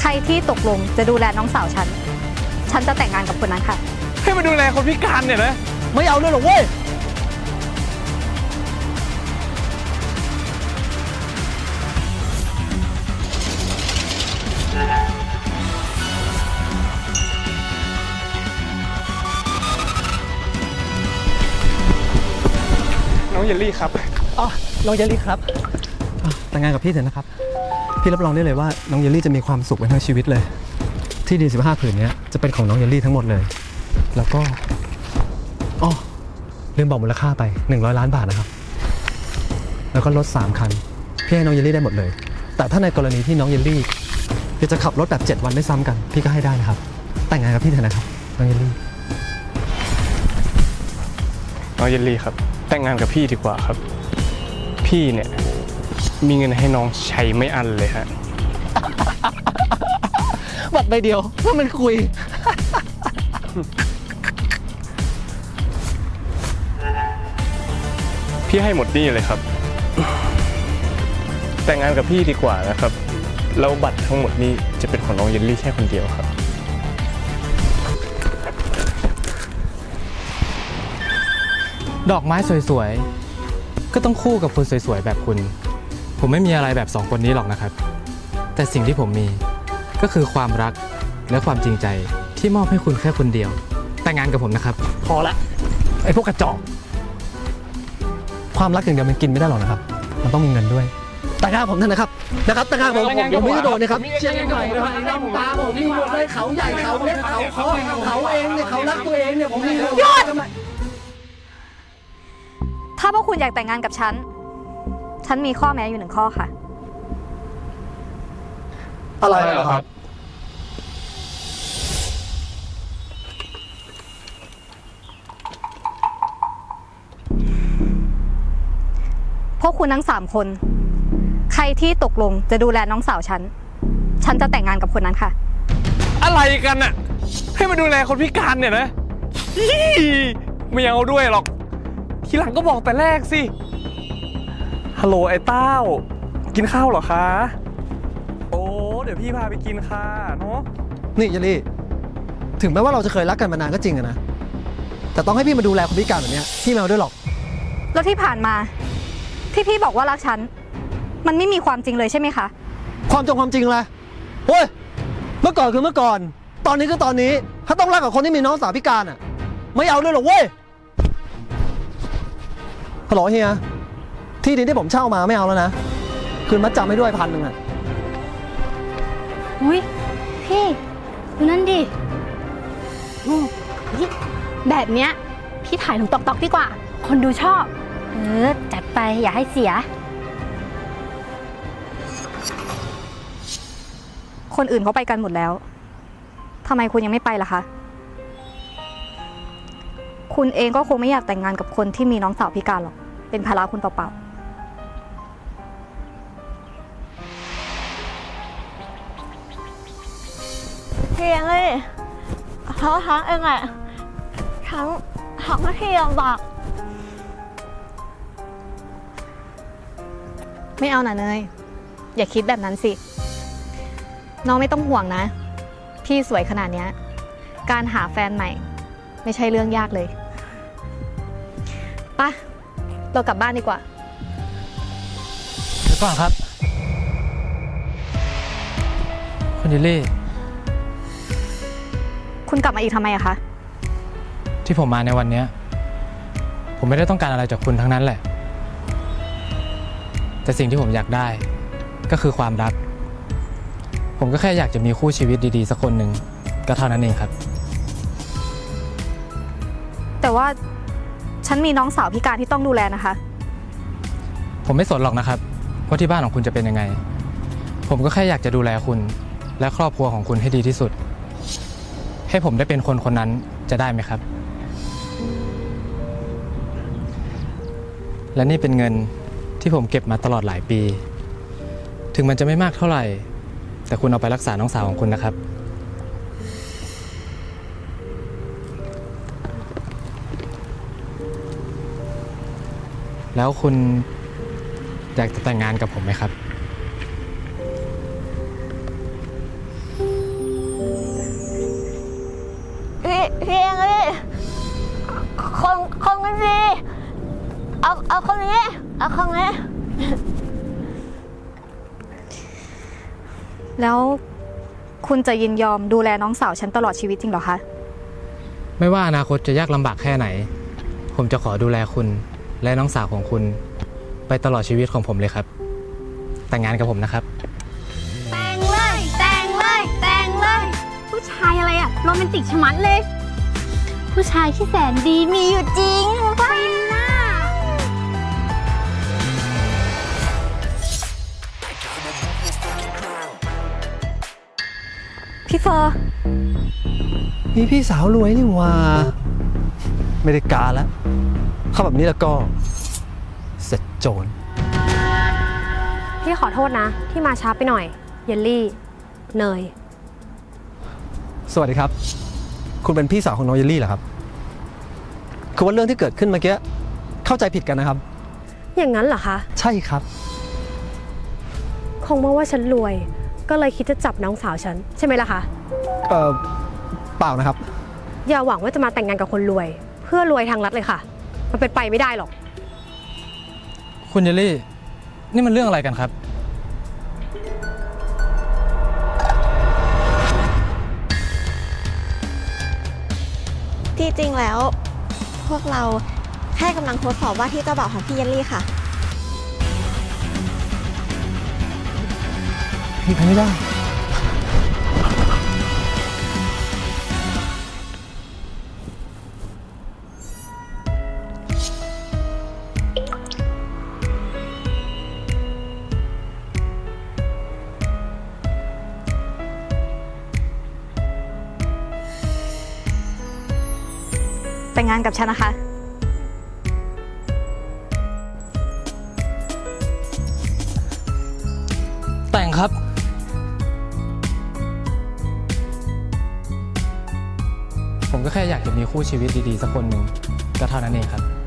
ใครที่ตกลงจะดูแลน้องสาวฉัน ฉันจะแต่งงานกับคนนั้นค่ะ ให้มาดูแลคนพิการเนี่ยนะไม่เอาด้วยหรอกเว้ย น้องเยลลี่ครับ อ๋อน้องเยลลี่ครับอะแต่งงานกับพี่เถอะนะครับ พี่รับรองได้เลยว่าน้องเยลลี่จะมีความสุขไปทั้งชีวิตเลย ที่ดิน15ผืนเนี้ยจะเป็นของน้องเยลลี่ทั้งหมดเลย แล้วก็อ๋อลืมบอกมูลค่าไป 100 ล้านบาทนะครับ แล้วก็รถ3คันพี่ให้น้องเยลลี่ได้หมดเลย แต่ถ้าในกรณีที่น้องเยลลี่อยากจะขับรถแบบ 7 วันไม่ซ้ำกัน พี่ก็ให้ได้นะครับ แต่งงานกับพี่เถอะนะครับน้องเยลลี่น้องเยลลี่ครับ แต่งงานกับพี่ดีกว่าครับ พี่เนี่ย มีเงินให้น้องใช้ไม่อันเลยฮะ บัตรใบเดียวว่ามันคุย พี่ให้หมดหนี่เลยครับ แต่งงานกับพี่ดีกว่านะครับแล้วบัตรทั้งหมดนี้จะเป็นของน้องเยลลี่แค่คนเดียวครับ ดอกไม้สวยๆ ก็ต้องคู่กับคนสวยๆ แบบคุณ ผมไม่มีอะไรแบบสองคนนี้หรอกนะครับ แต่สิ่งที่ผมมีก็คือความรักและความจริงใจที่มอบให้คุณแค่คนเดียว แต่งงานกับผมนะครับ พอละไอ้พวกกระจอกความรักอย่างเดียวมันกินไม่ได้หรอกนะครับ มันต้องมีเงินด้วยแต่งงานผมเถอะนะครับ นะครับแต่งงานผมแต่งงานกัผบมไม่ได้ผมโดนนะครับผมเชียร์หน่อยนะครับน้ำตาผมนี่หมดเลยเขาใหญ่เขาเล็กเขาเขาเขาเองเนี่ยเขารักตัวเองเนี่ยผมมีเงินหยุดถ้าพวกคุณอยากแต่งงานกับฉัน ฉันมีข้อแม้อยู่หนึ่งข้อค่ะ อะไรเหรอครับ พวกคุณทั้งสามคน ใครที่ตกลงจะดูแลน้องสาวฉัน ฉันจะแต่งงานกับคนนั้นค่ะ อะไรกันอะให้มาดูแลคนพิการเนี่ยนะอี้ไม่เอาด้วยหรอก ทีหลังก็บอกแต่แรกสิ ฮัลโหลไอ้เต้า กินข้าวเหรอคะ โอ้ เดี๋ยวพี่พาไปกินค่ะเนาะ นี่เยลลี่ ถึงแม้ว่าเราจะเคยรักกันมานานก็จริงอะนะ แต่ต้องให้พี่มาดูแลคนพิการแบบเนี้ยพี่ไม่เอาด้วยหรอก แล้วที่ผ่านมาที่พี่บอกว่ารักฉัน มันไม่มีความจริงเลยใช่ไหมคะ ความจงความจริงละเฮ้ย เมื่อก่อนคือเมื่อก่อน ตอนนี้คือตอนนี้ ถ้าต้องรักกับคนที่มีน้องสาวพิการอะไม่เอาด้วยหรอกเว้ยฮัลโหลเฮีย ที่ดินที่ผมเช่ามาไม่เอาแล้วนะ คืนมัดจำให้ด้วยพันหนึ่งอะอุ้ยพี่ดูนั่นดิอืมนี่แบบเนี้ย พี่ถ่ายลงตอกตอกดีกว่า คนดูชอบ เออ จัดไปอย่าให้เสีย คนอื่นเขาไปกันหมดแล้วทำไมคุณยังไม่ไปล่ะคะ คุณเองก็คงไม่อยากแต่งงานกับคนที่มีน้องสาวพิการหรอก เป็นภาระคุณเปล่าพี่ เองเลยเพราะทั้งเองอะทั้งทั้งที่พี่ลำบากไม่เอาน่ะเนย อย่าคิดแบบนั้นสิ น้องไม่ต้องห่วงนะ พี่สวยขนาดเนี้ย การหาแฟนใหม่ ไม่ใช่เรื่องยากเลยปะเรากลับบ้านดีกว่า เดี๋ยวก่อนครับ คุณยลลี่ คุณกลับมาอีกทำไมอะคะ ที่ผมมาในวันเนี้ยผมไม่ได้ต้องการอะไรจากคุณทั้งนั้นแหละ แต่สิ่งที่ผมอยากได้ ก็คือความรัก ผมก็แค่อยากจะมีคู่ชีวิตดีๆสักคนหนึ่งก็เท่านั้นเองครับ แต่ว่าฉันมีน้องสาวพิการที่ต้องดูแลนะคะ ผมไม่สนหรอกนะครับว่าที่บ้านของคุณจะเป็นยังไง ผมก็แค่อยากจะดูแลคุณ และครอบครัวของคุณให้ดีที่สุด ให้ผมได้เป็นคนคนนั้นจะได้ไหมครับ และนี่เป็นเงินที่ผมเก็บมาตลอดหลายปี ถึงมันจะไม่มากเท่าไหร่ แต่คุณเอาไปรักษาน้องสาวของคุณนะครับ แล้วคุณอยากจะแต่งงานกับผมไหมครับ พี่เองเลยคนคนกันสิเอาเอาคนนี้เอาคนนี้ แล้วคุณจะยินยอมดูแลน้องสาวฉันตลอดชีวิตจริงเหรอคะ ไม่ว่าอนาคตจะยากลำบากแค่ไหน ผมจะขอดูแลคุณและน้องสาวของคุณ ไปตลอดชีวิตของผมเลยครับ แต่งงานกับผมนะครับ แต่งเลย แต่งเลย แต่งเลย ผู้ชายอะไรอะโรแมนติกชะมัดเลย ผู้ชายที่แสนดีมีอยู่จริงฟินน่าพี่เฟอร์มีพี่สาวรวยนี่หว่า ไม่ได้การแล้วเข้าแบบนี้แล้วก็ เสร็จโจรพี่ขอโทษนะ ที่มาช้าไปหน่อย เยลลี่ เนย สวัสดีครับ คุณเป็นพี่สาวของน้องเยลลี่เหรอครับ คือว่าเรื่องที่เกิดขึ้นเมื่อกี้เข้าใจผิดกันนะครับ อย่างนั้นเหรอคะ ใช่ครับ คงมาว่าฉันรวย ก็เลยคิดจะจับน้องสาวฉัน ใช่ไหมล่ะคะ เอ่อเปล่านะครับ อย่าหวังว่าจะมาแต่งงานกับคนรวย เพื่อรวยทางลัดเลยค่ะ มันเป็นไปไม่ได้หรอก คุณเยลลี่ นี่มันเรื่องอะไรกันครับ ที่จริงแล้ว พวกเราแค่กำลังทดสอบว่าที่เจ้าบ่าวของพี่เยลลี่ค่ะพี่ไปไม่ได้ แต่งงานกับฉันนะคะ แต่งครับ ผมก็แค่อยากจะมีคู่ชีวิตดีๆ สักคนหนึ่งก็เท่านั้นเองครับ